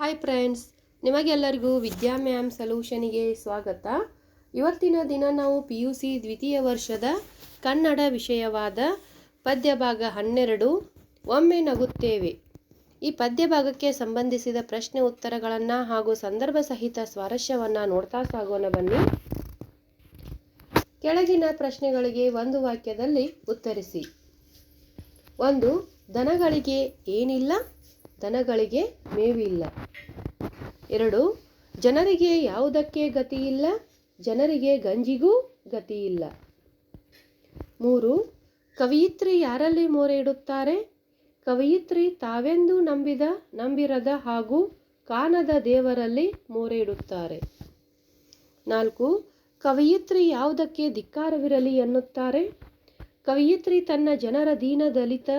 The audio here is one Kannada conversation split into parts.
ಹಾಯ್ ಫ್ರೆಂಡ್ಸ್ ನಿಮಗೆಲ್ಲರಿಗೂ ವಿದ್ಯಾ ಮ್ಯಾಮ್ ಸೊಲ್ಯೂಷನಿಗೆ ಸ್ವಾಗತ. ಇವತ್ತಿನ ದಿನ ನಾವು ಪಿ ಯು ಸಿ ದ್ವಿತೀಯ ವರ್ಷದ ಕನ್ನಡ ವಿಷಯವಾದ ಪದ್ಯ ಭಾಗ ಹನ್ನೆರಡು, ಒಮ್ಮೆ ನಗುತ್ತೇವೆ. ಈ ಪದ್ಯ ಭಾಗಕ್ಕೆ ಸಂಬಂಧಿಸಿದ ಪ್ರಶ್ನೆ ಉತ್ತರಗಳನ್ನು ಹಾಗೂ ಸಂದರ್ಭ ಸಹಿತ ಸ್ವಾರಸ್ಯವನ್ನು ನೋಡ್ತಾ ಸಾಗೋಣ ಬನ್ನಿ. ಕೆಳಗಿನ ಪ್ರಶ್ನೆಗಳಿಗೆ ಒಂದು ವಾಕ್ಯದಲ್ಲಿ ಉತ್ತರಿಸಿ. ಒಂದು, ದನಗಳಿಗೆ ಏನಿಲ್ಲ. ದನಗಳಿಗೆ ಮೇವಿಲ್ಲ. ಎರಡು, ಜನರಿಗೆ ಯಾವುದಕ್ಕೆ ಗತಿಯಿಲ್ಲ? ಜನರಿಗೆ ಗಂಜಿಗೂ ಗತಿಯಿಲ್ಲ. ಮೂರು, ಕವಿಯಿತ್ರಿ ಯಾರಲ್ಲಿ ಮೊರೆ ಇಡುತ್ತಾರೆ ಕವಿಯಿತ್ರಿ ತಾವೆಂದು ನಂಬಿದ, ನಂಬಿರದ ಹಾಗೂ ಕಾನದ ದೇವರಲ್ಲಿ ಮೊರೆ ಇಡುತ್ತಾರೆ ನಾಲ್ಕು, ಕವಿಯಿತ್ರಿ ಯಾವುದಕ್ಕೆ ಧಿಕ್ಕಾರವಿರಲಿ ಎನ್ನುತ್ತಾರೆ? ಕವಿಯಿತ್ರಿ ತನ್ನ ಜನರ ದೀನ ದಲಿತ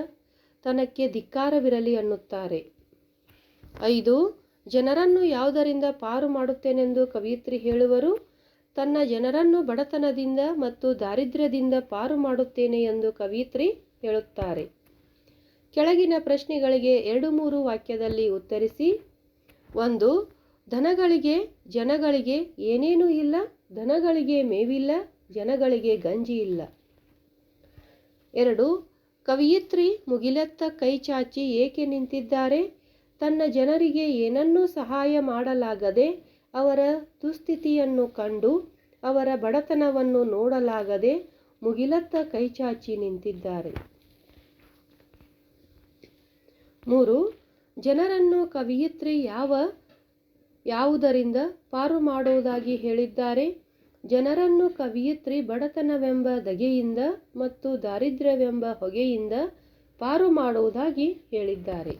ತನಕ್ಕೆ ಧಿಕ್ಕಾರವಿರಲಿ ಅನ್ನುತ್ತಾರೆ. ಐದು, ಜನರನ್ನು ಯಾವುದರಿಂದ ಪಾರು ಮಾಡುತ್ತೇನೆಂದು ಕವಿಯತ್ರಿ ಹೇಳುವರು, ತನ್ನ ಜನರನ್ನು ಬಡತನದಿಂದ ಮತ್ತು ದಾರಿದ್ರ್ಯದಿಂದ ಪಾರು ಮಾಡುತ್ತೇನೆ ಎಂದು ಕವಿಯತ್ರಿ ಹೇಳುತ್ತಾರೆ. ಕೆಳಗಿನ ಪ್ರಶ್ನೆಗಳಿಗೆ ಎರಡು ಮೂರು ವಾಕ್ಯದಲ್ಲಿ ಉತ್ತರಿಸಿ, ಒಂದು ದನಗಳಿಗೆ ಜನಗಳಿಗೆ ಏನೇನೂ ಇಲ್ಲ ದನಗಳಿಗೆ ಮೇವಿಲ್ಲ, ಜನಗಳಿಗೆ ಗಂಜಿ ಇಲ್ಲ. ಎರಡು ಕವಿಯಿತ್ರಿ ಮುಗಿಲತ್ತ ಕೈ ಚಾಚಿ ಏಕೆ ನಿಂತಿದ್ದಾರೆ? ತನ್ನ ಜನರಿಗೆ ಏನನ್ನೂ ಸಹಾಯ ಮಾಡಲಾಗದೆ ಅವರ ದುಸ್ಥಿತಿಯನ್ನು ಕಂಡು ಅವರ ಬಡತನವನ್ನು ನೋಡಲಾಗದೆ ಮುಗಿಲತ್ತ ಕೈಚಾಚಿ ನಿಂತಿದ್ದಾರೆ. ಮೂರು, ಜನರನ್ನು ಕವಿಯಿತ್ರಿ ಯಾವ ಯಾವುದರಿಂದ ಪಾರು ಮಾಡುವುದಾಗಿ ಹೇಳಿದ್ದಾರೆ? ಜನರನ್ನು ಕವಿಯಿತ್ರಿ ಬಡತನವೆಂಬ ದಗೆಯಿಂದ ಮತ್ತು ದಾರಿದ್ರ್ಯವೆಂಬ ಹೊಗೆಯಿಂದ ಪಾರು ಮಾಡುವುದಾಗಿ ಹೇಳಿದ್ದಾರೆ.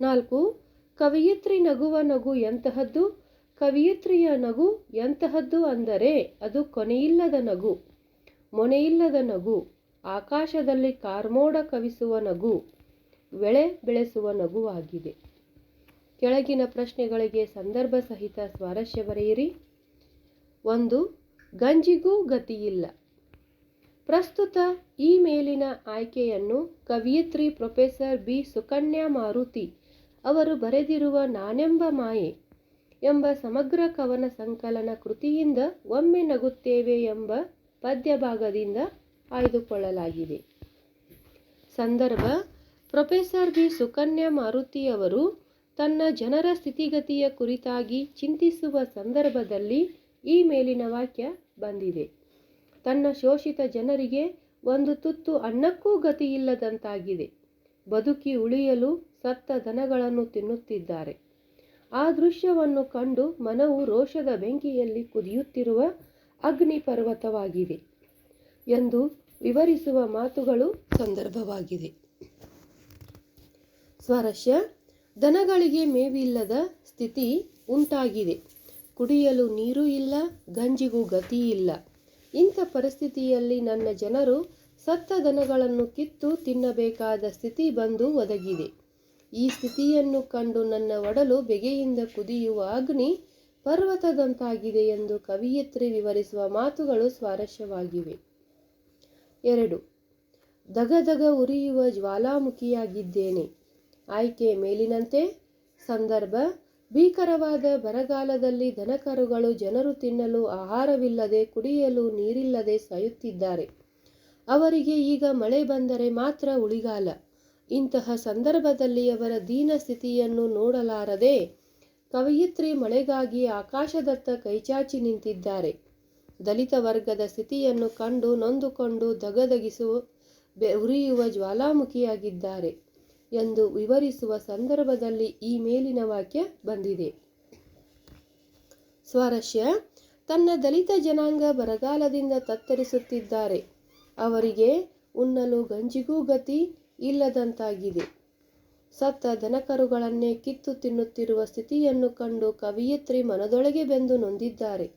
ನಾಲ್ಕು, ಕವಿಯಿತ್ರಿ ನಗುವ ನಗು ಎಂತಹದ್ದು? ಕವಿಯಿತ್ರಿಯ ನಗು ಎಂತಹದ್ದು ಅಂದರೆ ಅದು ಕೊನೆಯಿಲ್ಲದ ನಗು, ಮೊನೆಯಿಲ್ಲದ ನಗು, ಆಕಾಶದಲ್ಲಿ ಕಾರ್ಮೋಡ ಕವಿಸುವ ನಗು, ಬೆಳೆ ಬೆಳೆಸುವ ನಗುವಾಗಿದೆ. ಕೆಳಗಿನ ಪ್ರಶ್ನೆಗಳಿಗೆ ಸಂದರ್ಭ ಸಹಿತ ಸ್ವಾರಸ್ಯ ಬರೆಯಿರಿ. ಒಂದು, ಗಂಜಿಗೂ ಗತಿಯಿಲ್ಲ. ಪ್ರಸ್ತುತ ಈ ಮೇಲಿನ ಆಯ್ಕೆಯನ್ನು ಕವಿಯತ್ರಿ ಪ್ರೊಫೆಸರ್ ಬಿ. ಸುಕನ್ಯಾ ಮಾರುತಿ ಅವರು ಬರೆದಿರುವ ನಾನೆಂಬ ಮಾಯೆ ಎಂಬ ಸಮಗ್ರ ಕವನ ಸಂಕಲನ ಕೃತಿಯಿಂದ ಒಮ್ಮೆ ನಗುತ್ತೇವೆ ಎಂಬ ಪದ್ಯ ಭಾಗದಿಂದ ಆಯ್ದುಕೊಳ್ಳಲಾಗಿದೆ. ಸಂದರ್ಭ, ಪ್ರೊಫೆಸರ್ ಬಿ. ಸುಕನ್ಯಾ ಮಾರುತಿಯವರು ತನ್ನ ಜನರ ಸ್ಥಿತಿಗತಿಯ ಕುರಿತಾಗಿ ಚಿಂತಿಸುವ ಸಂದರ್ಭದಲ್ಲಿ ಈ ಮೇಲಿನ ವಾಕ್ಯ ಬಂದಿದೆ. ತನ್ನ ಶೋಷಿತ ಜನರಿಗೆ ಒಂದು ತುತ್ತು ಅನ್ನಕ್ಕೂ ಗತಿಯಿಲ್ಲದಂತಾಗಿದೆ. ಬದುಕಿ ಉಳಿಯಲು ಸತ್ತ ದನಗಳನ್ನು ತಿನ್ನುತ್ತಿದ್ದಾರೆ. ಆ ದೃಶ್ಯವನ್ನು ಕಂಡು ಮನವು ರೋಷದ ಬೆಂಕಿಯಲ್ಲಿ ಕುದಿಯುತ್ತಿರುವ ಅಗ್ನಿ ಪರ್ವತವಾಗಿದೆ ಎಂದು ವಿವರಿಸುವ ಮಾತುಗಳು ಸಂದರ್ಭವಾಗಿದೆ. ಸ್ವರಶ ದನಗಳಿಗೆ ಮೇವಿಲ್ಲದ ಸ್ಥಿತಿ ಉಂಟಾಗಿದೆ. ಕುಡಿಯಲು ನೀರು ಇಲ್ಲ, ಗಂಜಿಗೂ ಗತಿ ಇಲ್ಲ. ಇಂಥ ಪರಿಸ್ಥಿತಿಯಲ್ಲಿ ನನ್ನ ಜನರು ಸತ್ತ ದನಗಳನ್ನು ಕಿತ್ತು ತಿನ್ನಬೇಕಾದ ಸ್ಥಿತಿ ಬಂದು ಒದಗಿದೆ. ಈ ಸ್ಥಿತಿಯನ್ನು ಕಂಡು ನನ್ನ ಒಡಲು ಬೆಗೆಯಿಂದ ಕುದಿಯುವ ಅಗ್ನಿ ಪರ್ವತದಂತಾಗಿದೆ ಎಂದು ಕವಿಯತ್ರಿ ವಿವರಿಸುವ ಮಾತುಗಳು ಸ್ವಾರಸ್ಯವಾಗಿವೆ. ಎರಡು. ದಗದಗ ಉರಿಯುವ ಜ್ವಾಲಾಮುಖಿಯಾಗಿದ್ದೇನೆ. ಆಯ್ಕೆ ಮೇಲಿನಂತೆ, ಸಂದರ್ಭ ಭೀಕರವಾದ ಬರಗಾಲದಲ್ಲಿ ದನಕರುಗಳು ಜನರು ತಿನ್ನಲು ಆಹಾರವಿಲ್ಲದೆ ಕುಡಿಯಲು ನೀರಿಲ್ಲದೆ ಸಾಯುತ್ತಿದ್ದಾರೆ. ಅವರಿಗೆ ಈಗ ಮಳೆ ಬಂದರೆ ಮಾತ್ರ ಉಳಿಗಾಲ. ಇಂತಹ ಸಂದರ್ಭದಲ್ಲಿ ಅವರ ದೀನ ಸ್ಥಿತಿಯನ್ನು ನೋಡಲಾರದೆ ಕವಯಿತ್ರಿ ಮಳೆಗಾಗಿ ಆಕಾಶದತ್ತ ಕೈಚಾಚಿ ನಿಂತಿದ್ದಾರೆ. ದಲಿತ ವರ್ಗದ ಸ್ಥಿತಿಯನ್ನು ಕಂಡು ನೊಂದುಕೊಂಡು ದಗದಗಿಸುವ ಉರಿಯುವ ಜ್ವಾಲಾಮುಖಿಯಾಗಿದ್ದಾರೆ. ಎಂದು ವಿವರಿಸುವ ಸಂದರ್ಭದಲ್ಲಿ ಈ ಮೇಲಿನ ವಾಕ್ಯ ಬಂದಿದೆ. ಸ್ವಾರಸ್ಯ, ತನ್ನ ದಲಿತ ಜನಾಂಗ ಬರಗಾಲದಿಂದ ತತ್ತರಿಸುತ್ತಿದ್ದಾರೆ. ಅವರಿಗೆ ಉಣ್ಣಲು ಗಂಜಿಗೂ ಗತಿ ಇಲ್ಲದಂತಾಗಿದೆ. ಸತ್ತ ದನಕರುಗಳನ್ನೇ ಕಿತ್ತು ತಿನ್ನುತ್ತಿರುವ ಸ್ಥಿತಿಯನ್ನು ಕಂಡು ಕವಿಯತ್ರಿ ಮನದೊಳಗೆ ಬೆಂದು ನೊಂದಿದ್ದಾರೆ.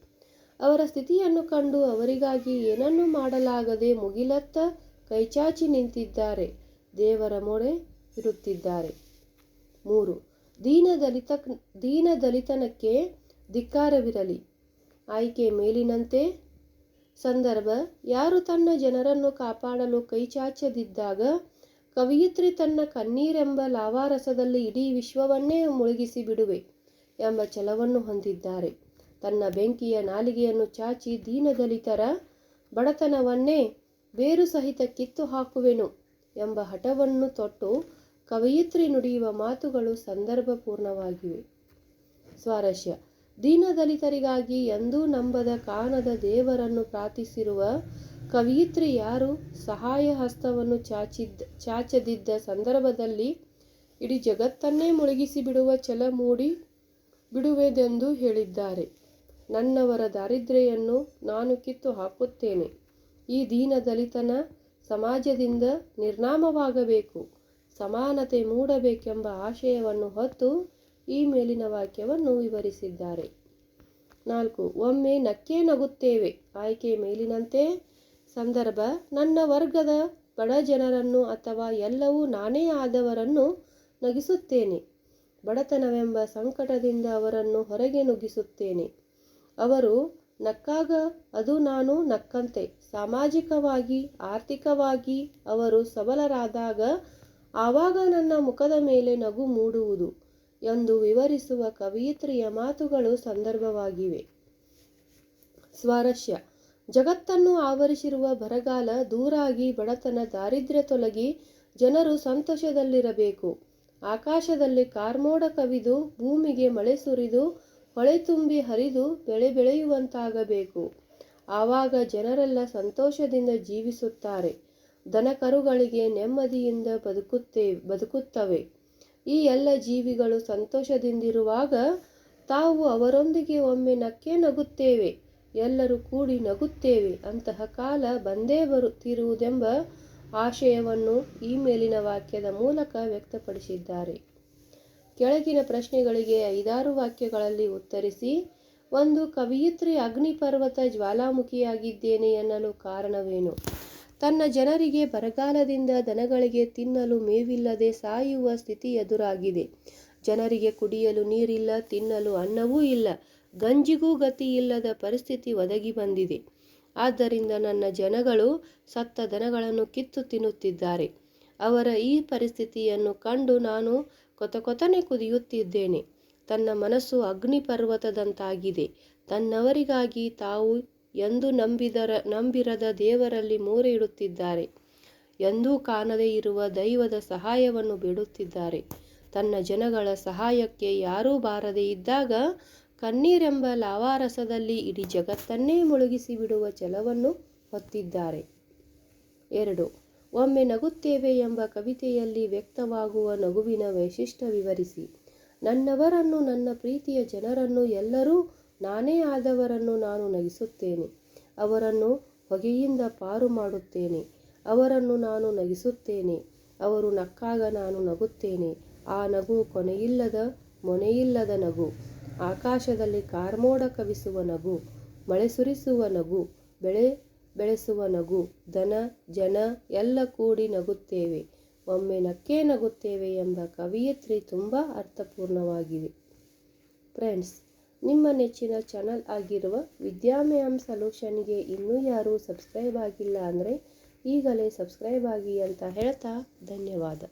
ಅವರ ಸ್ಥಿತಿಯನ್ನು ಕಂಡು ಅವರಿಗಾಗಿ ಏನನ್ನೂ ಮಾಡಲಾಗದೆ ಮುಗಿಲತ್ತ ಕೈಚಾಚಿ ನಿಂತಿದ್ದಾರೆ. ದೇವರ ಮೊರೆ ಇರುತ್ತಿದ್ದಾರೆ. ಮೂರು ದೀನ ದಲಿತ ದೀನ ದಲಿತನಕ್ಕೆ ಧಿಕ್ಕಾರವಿರಲಿ. ಆಯ್ಕೆ ಮೇಲಿನಂತೆ, ಸಂದರ್ಭ, ಯಾರು ತನ್ನ ಜನರನ್ನು ಕಾಪಾಡಲು ಕೈಚಾಚದಿದ್ದಾಗ, ಕವಿಯಿತ್ರಿ ತನ್ನ ಕಣ್ಣೀರೆಂಬ ಲಾವಾರಸದಲ್ಲಿ ಇಡೀ ವಿಶ್ವವನ್ನೇ ಮುಳುಗಿಸಿ ಬಿಡುವೆ ಎಂಬ ಛಲವನ್ನು ಹೊಂದಿದ್ದಾರೆ. ತನ್ನ ಬೆಂಕಿಯ ನಾಲಿಗೆಯನ್ನು ಚಾಚಿ ದೀನದಲಿತರ ಬಡತನವನ್ನೇ ಬೇರು ಸಹಿತ ಕಿತ್ತು ಹಾಕುವೆನು ಎಂಬ ಹಠವನ್ನು ತೊಟ್ಟು ಕವಯಿತ್ರಿ ನುಡಿಯುವ ಮಾತುಗಳು ಸಂದರ್ಭಪೂರ್ಣವಾಗಿವೆ. ಸ್ವಾರಸ್ಯ. ದೀನದಲಿತರಿಗಾಗಿ ಎಂದೂ ನಂಬದ ಕಾಣದ ದೇವರನ್ನು ಪ್ರಾರ್ಥಿಸಿರುವ ಕವಿಯಿತ್ರಿ ಯಾರು? ಸಹಾಯ ಹಸ್ತವನ್ನು ಚಾಚಿದ್ದ, ಚಾಚದಿದ್ದ ಸಂದರ್ಭದಲ್ಲಿ ಇಡೀ ಜಗತ್ತನ್ನೇ ಮುಳುಗಿಸಿ ಬಿಡುವ ಛಲ ಮೂಡಿ ಬಿಡುವೆದೆಂದು ಹೇಳಿದ್ದಾರೆ. ನನ್ನವರ ದಾರಿದ್ರ್ಯವನ್ನು ನಾನು ಕಿತ್ತು ಹಾಕುತ್ತೇನೆ. ಈ ದೀನ ದಲಿತನ ಸಮಾಜದಿಂದ ನಿರ್ನಾಮವಾಗಬೇಕು. ಸಮಾನತೆ ಮೂಡಬೇಕೆಂಬ ಆಶಯವನ್ನು ಹೊತ್ತು ಈ ಮೇಲಿನ ವಾಕ್ಯವನ್ನು ವಿವರಿಸಿದ್ದಾರೆ. ನಾಲ್ಕು, ಒಮ್ಮೆ ನಕ್ಕೇ ನಗುತ್ತೇವೆ. ಆಯ್ಕೆ ಮೇಲಿನಂತೆ. ಸಂದರ್ಭ, ನನ್ನ ವರ್ಗದ ಬಡ ಜನರನ್ನು ಅಥವಾ ಎಲ್ಲವೂ ನಾನೇ ಆದವರನ್ನು ನಗಿಸುತ್ತೇನೆ. ಬಡತನವೆಂಬ ಸಂಕಟದಿಂದ ಅವರನ್ನು ಹೊರಗೆ ನುಗ್ಗಿಸುತ್ತೇನೆ. ಅವರು, ನಕ್ಕಾಗ ಅದು ನಾನು ನಕ್ಕಂತೆ. ಸಾಮಾಜಿಕವಾಗಿ, ಆರ್ಥಿಕವಾಗಿ ಅವರು ಸಬಲರಾದಾಗ ಆವಾಗ ನನ್ನ ಮುಖದ ಮೇಲೆ ನಗು ಮೂಡುವುದು ಎಂದು ವಿವರಿಸುವ ಕವಿಯತ್ರಿಯ ಮಾತುಗಳು ಸಂದರ್ಭವಾಗಿವೆ. ಸ್ವಾರಸ್ಯ. ಜಗತ್ತನ್ನು ಆವರಿಸಿರುವ ಬರಗಾಲ ದೂರಾಗಿ ಬಡತನ ದಾರಿದ್ರ್ಯ ತೊಲಗಿ ಜನರು ಸಂತೋಷದಲ್ಲಿರಬೇಕು. ಆಕಾಶದಲ್ಲಿ ಕಾರ್ಮೋಡ ಕವಿದು ಭೂಮಿಗೆ ಮಳೆ ಸುರಿದು ಹೊಳೆ ತುಂಬಿ ಹರಿದು ಬೆಳೆ ಬೆಳೆಯುವಂತಾಗಬೇಕು. ಆವಾಗ ಜನರೆಲ್ಲ ಸಂತೋಷದಿಂದ ಜೀವಿಸುತ್ತಾರೆ. ದನಕರುಗಳಿಗೆ ನೆಮ್ಮದಿಯಿಂದ ಬದುಕುತ್ತೇ, ಬದುಕುತ್ತವೆ. ಈ ಎಲ್ಲ ಜೀವಿಗಳು ಸಂತೋಷದಿಂದಿರುವಾಗ ತಾವು ಅವರೊಂದಿಗೆ ಒಮ್ಮೆ ನಕ್ಕೆ ನಗುತ್ತೇವೆ, ಎಲ್ಲರೂ ಕೂಡಿ ನಗುತ್ತೇವೆ ಅಂತಹ ಕಾಲ ಬಂದೇ ಬರುತ್ತಿರುವುದೆಂಬ ಆಶಯವನ್ನು ಈ ಮೇಲಿನ ವಾಕ್ಯದ ಮೂಲಕ ವ್ಯಕ್ತಪಡಿಸಿದ್ದಾರೆ. ಕೆಳಗಿನ ಪ್ರಶ್ನೆಗಳಿಗೆ ಐದಾರು ವಾಕ್ಯಗಳಲ್ಲಿ ಉತ್ತರಿಸಿ, ಒಂದು ಕವಿಯಿತ್ರಿ ಅಗ್ನಿಪರ್ವತ ಜ್ವಾಲಾಮುಖಿಯಾಗಿದ್ದೇನೆ ಎನ್ನಲು ಕಾರಣವೇನು? ತನ್ನ ಜನರಿಗೆ ಬರಗಾಲದಿಂದ ದನಗಳಿಗೆ ತಿನ್ನಲು ಮೇವಿಲ್ಲದೆ ಸಾಯುವ ಸ್ಥಿತಿ ಎದುರಾಗಿದೆ. ಜನರಿಗೆ ಕುಡಿಯಲು ನೀರಿಲ್ಲ, ತಿನ್ನಲು ಅನ್ನವೂ ಇಲ್ಲ, ಗಂಜಿಗೂ ಗತಿ ಇಲ್ಲದ ಪರಿಸ್ಥಿತಿ ಒದಗಿ ಬಂದಿದೆ. ಆದ್ದರಿಂದ ನನ್ನ ಜನಗಳು ಸತ್ತ ದನಗಳನ್ನು ಕಿತ್ತು ತಿನ್ನುತ್ತಿದ್ದಾರೆ. ಅವರ ಈ ಪರಿಸ್ಥಿತಿಯನ್ನು ಕಂಡು ನಾನು ಕೊತಕೊತನೆ ಕುದಿಯುತ್ತಿದ್ದೇನೆ. ತನ್ನ ಮನಸ್ಸು ಅಗ್ನಿ ಪರ್ವತದಂತಾಗಿದೆ ತನ್ನವರಿಗಾಗಿ ತಾವು ಎಂದು ನಂಬಿದರ ನಂಬಿರದ ದೇವರಲ್ಲಿ ಮೂರೆ ಇಡುತ್ತಿದ್ದಾರೆ ಎಂದೂ ಕಾಣದೇ ಇರುವ ದೈವದ ಸಹಾಯವನ್ನು ಬಿಡುತ್ತಿದ್ದಾರೆ. ತನ್ನ ಜನಗಳ ಸಹಾಯಕ್ಕೆ ಯಾರೂ ಬಾರದೇ ಇದ್ದಾಗ ಕಣ್ಣೀರೆಂಬ ಲಾವಾರಸದಲ್ಲಿ ಇಡೀ ಜಗತ್ತನ್ನೇ ಮುಳುಗಿಸಿ ಬಿಡುವ ಛಲವನ್ನು ಹೊತ್ತಿದ್ದಾರೆ. ಎರಡು, ಒಮ್ಮೆ ನಗುತ್ತೇವೆ ಎಂಬ ಕವಿತೆಯಲ್ಲಿ ವ್ಯಕ್ತವಾಗುವ ನಗುವಿನ ವೈಶಿಷ್ಟ್ಯ ವಿವರಿಸಿ. ನನ್ನವರನ್ನು ನನ್ನ ಪ್ರೀತಿಯ ಜನರನ್ನು ಎಲ್ಲರೂ ನಾನೇ ಆದವರನ್ನು ನಾನು ನಗಿಸುತ್ತೇನೆ. ಅವರನ್ನು ಹೊಗೆಯಿಂದ ಪಾರು ಮಾಡುತ್ತೇನೆ. ಅವರನ್ನು ನಾನು ನಗಿಸುತ್ತೇನೆ. ಅವರು ನಕ್ಕಾಗ ನಾನು ನಗುತ್ತೇನೆ. ಆ ನಗು ಕೊನೆಯಿಲ್ಲದ ಮೊನೆಯಿಲ್ಲದ ನಗು. ಆಕಾಶದಲ್ಲಿ ಕಾರ್ಮೋಡ ಕವಿಸುವ ನಗು, ಮಳೆ ಸುರಿಸುವ ನಗು, ಬೆಳೆ ಬೆಳೆಸುವ ನಗು ದನ ಜನ ಎಲ್ಲ ಕೂಡಿ ನಗುತ್ತೇವೆ. ಒಮ್ಮೆ ನಕ್ಕೇ ನಗುತ್ತೇವೆ ಎಂಬ ಕವಿಯತ್ರಿ ತುಂಬ ಅರ್ಥಪೂರ್ಣವಾಗಿದೆ ಫ್ರೆಂಡ್ಸ್ ನಿಮ್ಮ ನೆಚ್ಚಿನ ಚಾನಲ್ ಆಗಿರುವ ವಿದ್ಯಾಮಯಂ ಸಲ್ಯೂಷನ್ಗೆ ಇನ್ನೂ ಯಾರೂ ಸಬ್ಸ್ಕ್ರೈಬ್ ಆಗಿಲ್ಲ ಅಂದರೆ ಈಗಲೇ ಸಬ್ಸ್ಕ್ರೈಬ್ ಆಗಿ ಅಂತ ಹೇಳ್ತಾ ಧನ್ಯವಾದ.